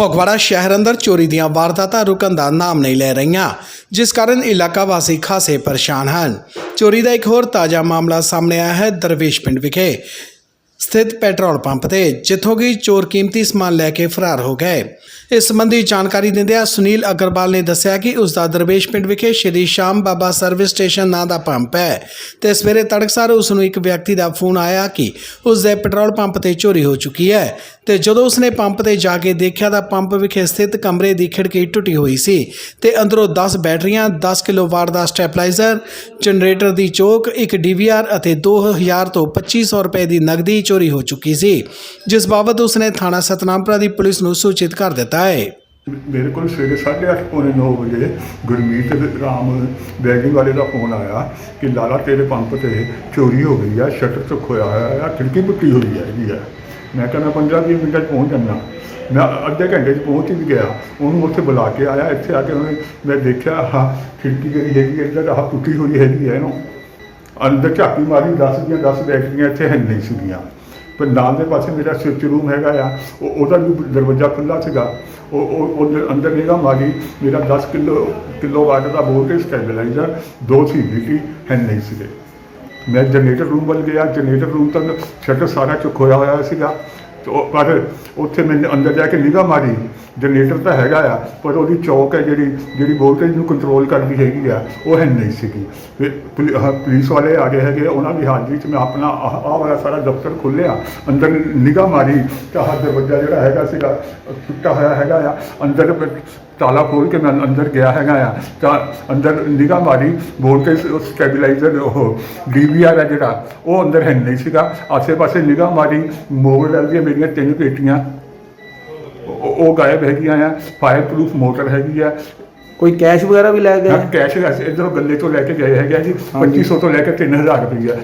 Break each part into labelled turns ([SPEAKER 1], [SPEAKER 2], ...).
[SPEAKER 1] ਫਗਵਾੜਾ ਸ਼ਹਿਰ ਅੰਦਰ ਚੋਰੀ ਦੀਆਂ ਵਾਰਦਾਤਾਂ ਰੁਕਣ ਦਾ ਨਾਮ ਨਹੀਂ ਲੈ ਰਹੀਆਂ, ਜਿਸ ਕਾਰਨ ਇਲਾਕਾ ਵਾਸੀ ਖਾਸੇ ਪਰੇਸ਼ਾਨ ਹਨ। ਚੋਰੀ ਦਾ ਇੱਕ ਹੋਰ ਤਾਜ਼ਾ ਮਾਮਲਾ ਸਾਹਮਣੇ ਆਇਆ ਹੈ, ਦਰਵੇਸ਼ ਪਿੰਡ ਵਿਖੇ। ਸਥਿਤ ਪੈਟਰੋਲ ਪੰਪ ਤੇ ਜਿੱਥੋਂ ਕਿ ਚੋਰ ਕੀਮਤੀ ਸਮਾਨ ਲੈ ਕੇ ਫਰਾਰ ਹੋ ਗਏ। ਇਸ ਸੰਬੰਧੀ ਜਾਣਕਾਰੀ ਦਿੰਦਿਆਂ ਸੁਨੀਲ ਅਗਰਵਾਲ ਨੇ ਦੱਸਿਆ ਕਿ ਉਸ ਦਾ ਦਰਵੇਸ਼ ਪਿੰਡ ਵਿਖੇ ਸ਼੍ਰੀ ਸ਼ਾਮ ਬਾਬਾ ਸਰਵਿਸ ਸਟੇਸ਼ਨ ਨਾਂ ਦਾ ਪੰਪ ਹੈ ਤੇ ਸਵੇਰੇ ਤੜਕਸਾਰ ਉਸ ਨੂੰ ਇੱਕ ਵਿਅਕਤੀ ਦਾ ਫੋਨ ਆਇਆ ਕਿ ਉਸ ਦੇ ਪੈਟਰੋਲ ਪੰਪ ਤੇ ਚੋਰੀ ਹੋ ਚੁੱਕੀ ਹੈ ਤੇ ਜਦੋਂ ਉਸ ਨੇ ਪੰਪ ਤੇ ਜਾ ਕੇ ਦੇਖਿਆ ਤਾਂ ਪੰਪ ਵਿਖੇ ਸਥਿਤ ਕਮਰੇ ਦੀ ਖਿੜਕੀ ਟੁੱਟੀ ਹੋਈ ਸੀ ਤੇ ਅੰਦਰੋਂ 10 ਬੈਟਰੀਆਂ 10 ਕਿਲੋਵਾਟ ਦਾ ਸਟੈਪਲਾਈਜ਼ਰ, ਜਨਰੇਟਰ ਦੀ ਚੋਕ, ਇੱਕ ਡੀਵੀਆਰ ਅਤੇ 2000 ਤੋਂ 2500 ਰੁਪਏ ਦੀ ਨਗਦੀ ਚੋਰੀ ਹੋ ਚੁੱਕੀ ਸੀ ਜਿਸ ਬਾਬਤ ਉਸਨੇ ਥਾਣਾ ਸਤਨਾਮਪੁਰਾ ਦੀ ਪੁਲਿਸ ਨੂੰ ਸੂਚਿਤ ਕਰ ਦਿੱਤਾ ਹੈ।
[SPEAKER 2] ਮੇਰੇ ਕੋਲ ਸਵੇਰੇ 8:30 ਪੌਣੇ 9 ਵਜੇ ਗੁਰਮੀਤ ਰਾਮ ਬੈਗਿੰਗ ਵਾਲੇ ਦਾ ਫੋਨ ਆਇਆ ਕਿ ਲਾਲਾ ਤੇਰੇ ਪੰਪ ਤੇ ਚੋਰੀ ਹੋ ਗਈ ਆ ਸ਼ਟਰ ਤੋਂ ਖੋਇਆ ਹੋਇਆ ਆ ਖਿੜਕੀ ਪੁੱਟੀ ਹੋਈ ਹੈ ਜੀ ਹੈ ਮੈਂ ਕਹਿੰਦਾ 15 20 ਮਿੰਟਾਂ 'ਚ ਪਹੁੰਚ ਜਾਣਾ ਮੈਂ ਅੱਧੇ ਘੰਟੇ 'ਚ ਪਹੁੰਚ ਹੀ ਵੀ ਗਿਆ। ਉਹਨੂੰ ਉੱਥੇ ਬੁਲਾ ਕੇ ਆਇਆ। ਇੱਥੇ ਆ ਕੇ ਉਹਨੇ ਮੈਂ ਦੇਖਿਆ ਆਹ ਖਿੜਕੀ ਜਿਹੜੀ ਹੈਗੀ ਹੈ, ਇੱਧਰ ਆਹ ਟੁੱਟੀ ਹੋਈ ਹੈਗੀ ਹੈ ਇਹਨੂੰ। ਅੰਦਰ ਝਾਕੀ ਮਾਰੀ 10 ਦੀਆਂ 10 ਬੈਟਰੀਆਂ ਇੱਥੇ ਹੈ ਨਹੀਂ ਸੀਗੀਆਂ। ਪਰ ਨਾਲ ਦੇ ਪਾਸੇ ਮੇਰਾ ਸਵਿਚ ਰੂਮ ਹੈਗਾ ਆ, ਉਹ ਉਹਦਾ ਵੀ ਦਰਵਾਜ਼ਾ ਖੁੱਲਾ ਸੀਗਾ। ਉਹ ਉਹ ਉਹਦੇ ਅੰਦਰ ਨਿਗਾਹ ਮਾਰੀ, ਮੇਰਾ 10 ਕਿਲੋ ਕਿਲੋ ਵਾਟ ਦਾ ਵੋਲਟੇਜ ਸਟੈਬਲਾਈਜ਼ਰ, ਦੋ ਸੀਬੀਟੀ ਹੈ ਨਹੀਂ ਸੀਗੇ। ਮੈਂ ਜਨਰੇਟਰ ਰੂਮ ਵੱਲ ਗਿਆ, ਜਨਰੇਟਰ ਰੂਮ ਤੱਕ ਸ਼ਟਰ ਸਾਰਾ ਚੁੱਕ ਹੋਇਆ ਹੋਇਆ ਸੀਗਾ। ਤੇ ਪਰ ਉੱਥੇ ਮੈਂ ਅੰਦਰ ਜਾ ਕੇ ਨਿਗਾਹ ਮਾਰੀ ਜਨਰੇਟਰ ਤਾਂ ਹੈਗਾ ਆ, ਪਰ ਉਹਦੀ ਚੌਕ ਹੈ ਜਿਹੜੀ ਜਿਹੜੀ ਵੋਲਟੇਜ ਨੂੰ ਕੰਟਰੋਲ ਕਰਦੀ ਹੈਗੀ ਆ, ਉਹ ਹੈ ਨਹੀਂ ਸੀਗੀ। ਫਿਰ ਪੁਲਿ- ਆਹ ਪੁਲਿਸ ਵਾਲੇ ਆ ਗਏ ਹੈਗੇ ਉਹਨਾਂ ਦੀ ਹਾਜ਼ਰੀ 'ਚ ਮੈਂ ਆਪਣਾ ਆਹ ਆਹ ਵਾਲਾ ਸਾਰਾ ਦਫ਼ਤਰ ਖੋਲ੍ਹਿਆ, ਅੰਦਰ ਨਿਗਾਹ ਮਾਰੀ, ਤਾਂ ਆਹ ਦਰਵਾਜ਼ਾ ਜਿਹੜਾ ਹੈਗਾ ਸੀਗਾ ਟੁੱਟਾ ਹੋਇਆ ਹੈਗਾ ਆ, ਅੰਦਰ ਫਿਰ ਤਾਲਾ ਖੋਲ ਕੇ ਮੈਂ ਅੰਦਰ ਗਿਆ ਹੈਗਾ ਆ, ਤਾਂ ਅੰਦਰ ਨਿਗਾਹ ਮਾਰੀ ਵੋਲਟੇਜ ਸਟੈਬੀਲਾਈਜ਼ਰ ਉਹ ਡੀਵੀਆਰ ਹੈ ਜਿਹੜਾ, ਉਹ ਅੰਦਰ ਹੈ ਨਹੀਂ ਸੀਗਾ, ਆਸੇ-ਪਾਸੇ ਨਿਗਾਹ ਮਾਰੀ ਮੋਬਾਈਲ ਦੀਆਂ ਮੇਰੀਆਂ ਤਿੰਨ ਪੇਟੀਆਂ। ਉਹ ਗਾਇਬ ਹੈਗੀਆਂ ਆ ਫਾਇਰ ਪ੍ਰੂਫ ਮੋਟਰ ਹੈਗੀ ਆ।
[SPEAKER 3] ਕੋਈ ਕੈਸ਼ ਵਗੈਰਾ ਵੀ ਲੈ ਗਏ
[SPEAKER 2] ਹਾਂ ਕੈਸ਼ ਇਧਰੋਂ ਗੱਲੇ ਤੋਂ ਲੈ ਕੇ ਗਏ ਹੈਗੇ ਆ ਜੀ।
[SPEAKER 3] ਹਾਂਜੀ।
[SPEAKER 2] 2500 ਤੋਂ ਲੈ ਕੇ 3000 ਰੁਪਈਆ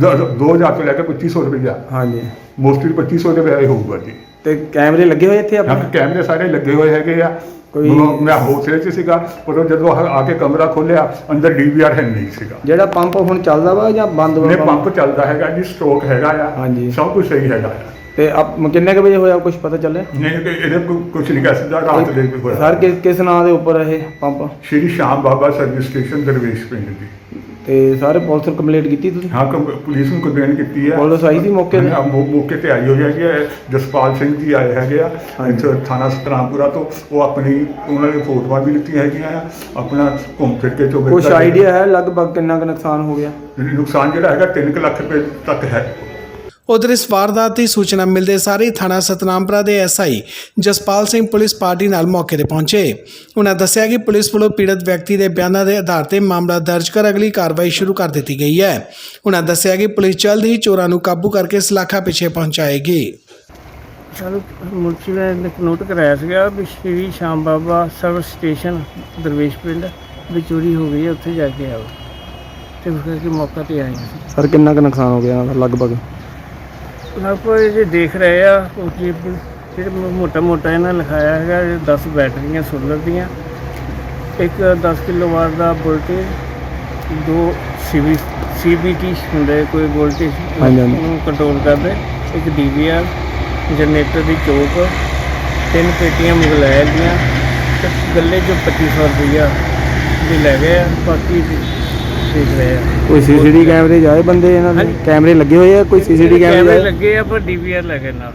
[SPEAKER 2] 2000 ਤੋਂ ਲੈ ਕੇ 2500 ਰੁਪਈਆ
[SPEAKER 3] ਹਾਂਜੀ
[SPEAKER 2] ਮੋਸਟਲੀ 2500 ਦੇ ਵਿਆਹ ਹੋਊਗਾ ਜੀ।
[SPEAKER 3] ਤੇ ਕੈਮਰੇ ਲੱਗੇ ਹੋਏ ਇੱਥੇ
[SPEAKER 2] ਹਾਂ
[SPEAKER 3] ਆਪਣੇ
[SPEAKER 2] ਕੈਮਰੇ ਸਾਰੇ ਲੱਗੇ ਹੋਏ ਹੈਗੇ ਆ।
[SPEAKER 3] ਕੋਈ-
[SPEAKER 2] ਮੈਂ ਹੌਸਲੇ 'ਚ ਸੀਗਾ। ਪਰ ਉਹ ਜਦੋਂ ਆ ਆ ਕੇ ਕਮਰਾ ਖੋਲਿਆ ਅੰਦਰ ਡੀਵੀਆਰ ਹੈ ਨਹੀਂ ਸੀਗਾ।
[SPEAKER 3] ਜਿਹੜਾ ਪੰਪ ਹੁਣ ਚੱਲਦਾ ਵਾ ਜਾਂ ਬੰਦ ਵਾ
[SPEAKER 2] ਨੇ ਪੰਪ ਚੱਲਦਾ ਹੈਗਾ ਜੀ ਸਟ੍ਰੋਕ ਹੈਗਾ ਆ।
[SPEAKER 3] ਹਾਂਜੀ।
[SPEAKER 2] ਸਭ ਕੁਝ ਸਹੀ ਹੈਗਾ ਆ।
[SPEAKER 3] ਤੇ ਆਪ ਕਿੰਨੇ ਕੁ ਵਜੇ ਹੋਇਆ ਕੁਝ ਪਤਾ ਚੱਲਿਆ?
[SPEAKER 2] ਨਹੀਂ ਤੇ ਇਹਦੇ ਕੁਝ ਨਹੀਂ ਕਹਿ ਸਕਦਾ ਰਾਤ ਦੇ ਵੀ ਹੋਇਆ।
[SPEAKER 3] ਸਰ ਕਿਸ ਕਿਸ ਨਾਂ ਦੇ ਉੱਪਰ ਇਹ ਪੰਪ?
[SPEAKER 2] ਸ਼੍ਰੀ ਸ਼ਾਮ ਬਾਬਾ ਸਰਵਿਸ ਸਟੇਸ਼ਨ ਦਰਵੇਸ਼ ਪਿੰਡ ਦੀ
[SPEAKER 3] ਤੇ ਸਾਰੇ ਪੁਲਿਸ ਨੂੰ ਕੰਪਲੀਟ ਕੀਤੀ ਤੁਸੀਂ?
[SPEAKER 2] ਹਾਂ ਕੰਪ- ਪੁਲਿਸ ਨੂੰ ਕੰਪਲੇਨ ਕੀਤੀ ਹੈ।
[SPEAKER 3] ਪੁਲਿਸ ਆਈ ਸੀ ਮੌਕੇ ਤੇ?
[SPEAKER 2] ਹਾਂ, ਮੌ- ਮੌਕੇ ਤੇ ਆਈ ਹੋਈ ਹੈਗੀ ਹੈ। ਜਸਪਾਲ ਸਿੰਘ ਜੀ ਆਏ ਹੈਗੇ ਆ। ਇੱਥੇ ਥਾਣਾ ਸਤਰਾਮਪੁਰਾ ਤੋਂ। ਉਹ ਆਪਣੀ ਉਹਨਾਂ ਨੇ ਫੋਟੋਆਂ ਵੀ ਲਿੱਤੀਆਂ ਹੈਗੀਆਂ ਆ। ਆਪਣਾ ਘੁੰਮ ਫਿਰ ਕੇ ਚੋਬੇ
[SPEAKER 3] ਕੁਝ ਆਈਡੀਆ ਹੈ ਲਗਭਗ ਕਿੰਨਾ ਕੁ ਨੁਕਸਾਨ ਹੋ ਗਿਆ?
[SPEAKER 2] ਨੁਕਸਾਨ ਜਿਹੜਾ ਹੈਗਾ 3 ਲੱਖ ਰੁਪਏ ਤੱਕ ਹੈ।
[SPEAKER 1] ਉਧਰ ਇਸ ਵਾਰਦਾਤ ਦੀ ਸੂਚਨਾ ਮਿਲਦੇ ਸਾਰ ਥਾਣਾ ਸਤਨਾਮਪੁਰਾ ਦੇ SI Jaspal Singh police party ਨਾਲ ਮੌਕੇ ਤੇ ਪਹੁੰਚੇ। ਉਹਨਾਂ ਦੱਸਿਆ ਕਿ ਪੁਲਿਸ ਵੱਲੋਂ ਪੀੜਤ ਵਿਅਕਤੀ ਦੇ ਬਿਆਨਾਂ ਦੇ ਆਧਾਰ ਤੇ ਮਾਮਲਾ ਦਰਜ ਕਰ ਅਗਲੀ ਕਾਰਵਾਈ ਸ਼ੁਰੂ ਕਰ ਦਿੱਤੀ ਗਈ ਹੈ। ਉਹਨਾਂ ਦੱਸਿਆ ਕਿ ਪੁਲਿਸ ਜਲਦ ਹੀ ਚੋਰਾਂ ਨੂੰ ਕਾਬੂ ਕਰਕੇ ਸਲਾਖਾ ਪਿੱਛੇ ਪਹੁੰਚਾਏਗੀ।
[SPEAKER 4] ਸਾਨੂੰ ਮੁਨਸੀ ਨੇ ਨੋਟ ਕਰਾਇਆ ਸੀਗਾ ਵੀ ਸ਼੍ਰੀ ਸ਼ਾਮ ਬਾਬਾ ਸਰਵਿਸ ਸਟੇਸ਼ਨ ਦਰਵੇਸ਼ ਪਿੰਡ ਵਿੱਚ ਚੋਰੀ ਹੋ ਗਈ ਹੈ ਉੱਥੇ ਜਾ ਕੇ ਆਓ। ਤੇ ਉਸ ਕਰਕੇ ਮੌਕਾ ਤੇ ਆਏ ਹਾਂ
[SPEAKER 3] ਸਰ ਕਿੰਨਾ ਕੁ ਨੁਕਸਾਨ ਹੋ ਗਿਆ ਲਗਭਗ?
[SPEAKER 4] ਲਗਭਗ ਇਹ ਦੇਖ ਰਹੇ ਆ ਜੀ ਜਿਹੜੇ ਮੋਟਾ ਮੋਟਾ ਇਹਨਾਂ ਲਿਖਾਇਆ ਹੈਗਾ ਇਹ 10 ਬੈਟਰੀਆਂ ਸੋਲਰ ਦੀਆਂ ਇੱਕ 10 ਕਿਲੋਵਾਟ ਦਾ ਵੋਲਟੇਜ ਦੋ ਸੀਬੀ ਸੀਬੀਟੀ ਹੁੰਦੇ ਕੋਈ ਵੋਲਟੇਜ
[SPEAKER 3] ਹਾਂਜੀ, ਹਾਂਜੀ।
[SPEAKER 4] ਨੂੰ ਕੰਟਰੋਲ ਕਰਦੇ ਇੱਕ ਡੀਵੀਆਰ ਜਨਰੇਟਰ ਦੀ ਚੋਕ ਤਿੰਨ ਪੇਟੀਆਂ ਮੁਗਲੈਲ ਦੀਆਂ ਤੇ ਗੱਲੇ ਜੋ 2500 ਰੁਪਈਆ ਵੀ ਲੈ ਗਏ ਆ ਬਾਕੀ
[SPEAKER 3] ਕੋਈ ਸੀਸੀਟੀ ਕੈਮਰੇ ਜਾਏ ਬੰਦੇ ਇਹਨਾਂ ਦੇ। ਕੈਮਰੇ ਲੱਗੇ ਹੋਏ ਆ? ਕੋਈ ਸੀਸੀਟੀ
[SPEAKER 4] ਕੈਮਰੇ
[SPEAKER 3] ਕੈਮਰੇ?
[SPEAKER 4] ਲੱਗੇ ਆ ਪਰ ਡੀਵੀਆਰ ਲੱਗੇ ਨਾਲ